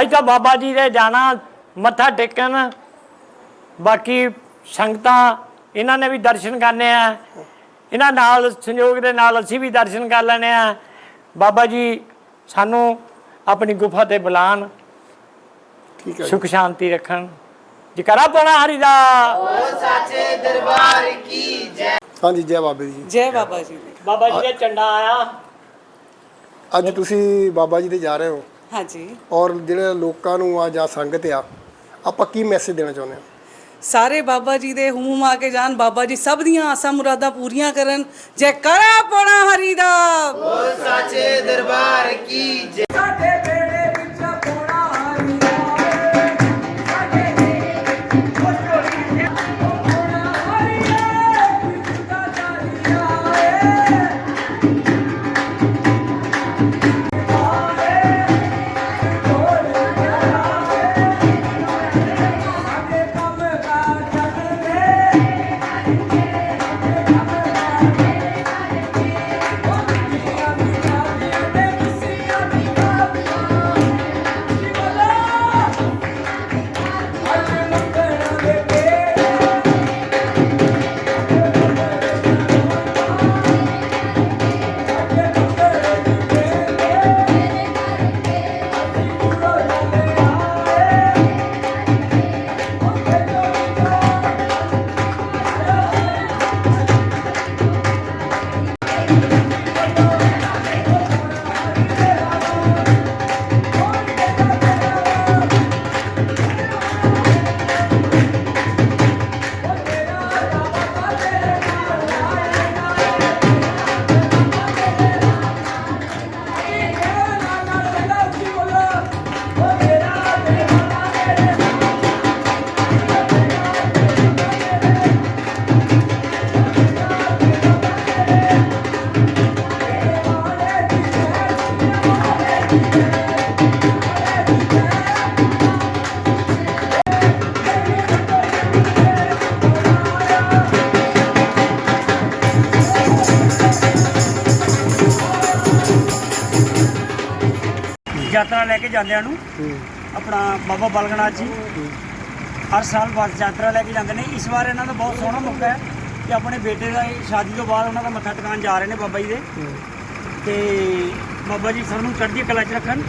ਅੱਜ ਤਾਂ ਬਾਬਾ ਜੀ ਦੇ ਜਾਣਾ ਮੱਥਾ ਟੇਕਣ। ਬਾਕੀ ਸੰਗਤਾਂ ਇਹਨਾਂ ਨੇ ਵੀ ਦਰਸ਼ਨ ਕਰਨੇ ਆ। ਇਹਨਾਂ ਨਾਲ ਸੰਯੋਗ ਦੇ ਨਾਲ ਅਸੀਂ ਵੀ ਦਰਸ਼ਨ ਕਰ ਲੈਣੇ ਆ। ਬਾਬਾ ਜੀ ਸਾਨੂੰ ਆਪਣੀ ਗੁਫਾ ਤੇ ਬੁਲਾਣ। ਠੀਕ ਹੈ ਜੀ। ਸੁਖ ਸ਼ਾਂਤੀ ਰੱਖਣ। ਜਕਰਾ ਪਾਉਣਾ ਹਰੀ ਦਾ। ਹਾਂਜੀ ਜੈ ਬਾਬੇ ਜੀ। ਜੈ ਬਾਬਾ ਜੀ। ਬਾਬਾ ਜੀ ਦਾ ਝੰਡਾ ਆਇਆ। ਅੱਜ ਤੁਸੀਂ ਬਾਬਾ ਜੀ ਦੇ ਜਾ ਰਹੇ ਹੋ। ਹਾਂਜੀ। ਔਰ ਜਿਹੜੇ ਲੋਕਾਂ ਨੂੰ ਆ ਜਾਂ ਸੰਗਤ ਆ ਆਪਾਂ ਕੀ ਮੈਸੇਜ ਦੇਣਾ ਚਾਹੁੰਦੇ ਹਾਂ? ਸਾਰੇ ਬਾਬਾ ਜੀ ਦੇ ਹੂਮ ਆ ਕੇ ਜਾਣ ਬਾਬਾ ਜੀ ਸਭ ਦੀਆਂ ਆਸਾਂ ਮੁਰਾਦਾਂ ਪੂਰੀਆਂ ਕਰਨ। ਜੈ ਕਰਾ ਪਣਾ ਹਰੀ ਦਾ। ਯਾਤਰਾ ਲੈ ਕੇ ਜਾਂਦਿਆਂ ਨੂੰ ਆਪਣਾ ਬਾਬਾ ਬਲਗਨਾਥ ਜੀ। ਹਰ ਸਾਲ ਬੱਸ ਯਾਤਰਾ ਲੈ ਕੇ ਜਾਂਦੇ ਨੇ। ਇਸ ਵਾਰ ਇਹਨਾਂ ਦਾ ਬਹੁਤ ਸੋਹਣਾ ਮੌਕਾ ਹੈ ਕਿ ਆਪਣੇ ਬੇਟੇ ਦਾ ਸ਼ਾਦੀ ਤੋਂ ਬਾਅਦ ਉਹਨਾਂ ਦਾ ਮੱਥਾ ਟਿਕਾਣ ਜਾ ਰਹੇ ਨੇ ਬਾਬਾ ਜੀ ਦੇ। ਤੇ ਬਾਬਾ ਜੀ ਸਭ ਨੂੰ ਚੜ੍ਹਦੀ ਕਲਾ 'ਚ ਰੱਖਣ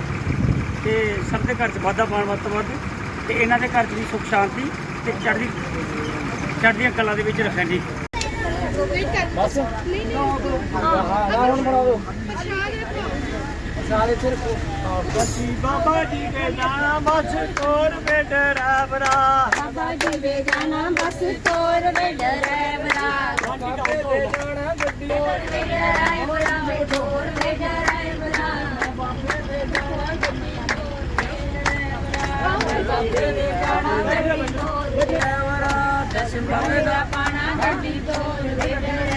ਤੇ ਸਭ ਦੇ ਘਰ 'ਚ ਵਾਧਾ ਪਾਉਣ ਵੱਧ ਤੋਂ ਵੱਧ ਤੇ ਇਹਨਾਂ ਦੇ ਘਰ 'ਚ ਵੀ ਸੁਖ ਸ਼ਾਂਤੀ ਤੇ ਚੜ੍ਹਦੀ ਚੜ੍ਹਦੀਆਂ ਕਲਾ ਦੇ ਵਿੱਚ ਰੱਖਣ ਜੀ। ਅਸੀਂ ਬਾਬਾ ਜੀ ਦੇ ਜਾਣਾ ਬਸ ਕੋਰ ਮੇ ਡਰਾਵਰਾ ਬਾਬਾ ਜੀ ਵੇ ਜਾਣਾ ਬਸ ਤੋਰ ਵੇ ਡਰਾਈਵਰਾ ਤੋਰ ਵੇ ਡਰਾਈਵਰਾ ਵੇ ਤੋਰ ਵੇ ਡਰਾਈਵਰਾ ਬਾਬੇ ਦੇ ਜਾਣਾ ਗੱਡੀ ਬਾਬੇ ਦੇ ਜਾਣਾ ਗੱਡੀ ਤੋਰ ਵੇ ਡਰਾਈਵਰਾ ਦਸ ਬਾਬੇ ਦਾ ਪਾਣਾ ਗੱਡੀ ਤੋਰ ਵੇ ਡਰਾਈਵਰਾ